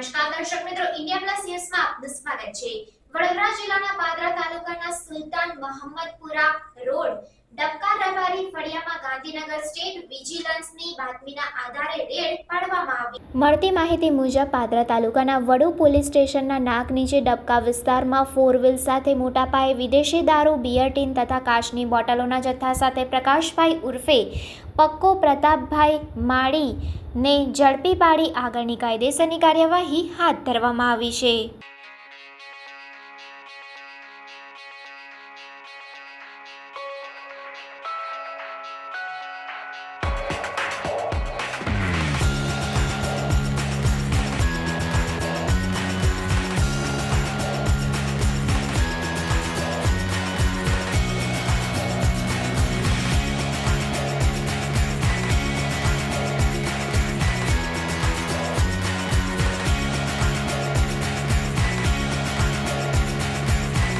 નમસ્કાર દર્શક મિત્રો ઇન્ડિયા પ્લસ ન્યૂઝમાં આપનું સ્વાગત છે. વડોદરા જિલ્લાના પાદરા તાલુકાના સુલતાન મહમ્મદપુરા રોડ ગાંધીનગર સ્ટેટ વિજિલન્સની બાતમીના આધારે રેડ પાડવામાં આવી. મળતી માહિતી મુજબ પાદરા તાલુકાના વડુ પોલીસ સ્ટેશનના નાક નીચે ડબકા વિસ્તારમાં ફોર વ્હીલ સાથે મોટા પાયે વિદેશી દારૂ બિયર ટીન તથા કાચની બોટલોના જથ્થા સાથે પ્રકાશભાઈ ઉર્ફે પક્કો પ્રતાપભાઈ માળીને ઝડપી પાડી આગળની કાયદેસરની કાર્યવાહી હાથ ધરવામાં આવી છે.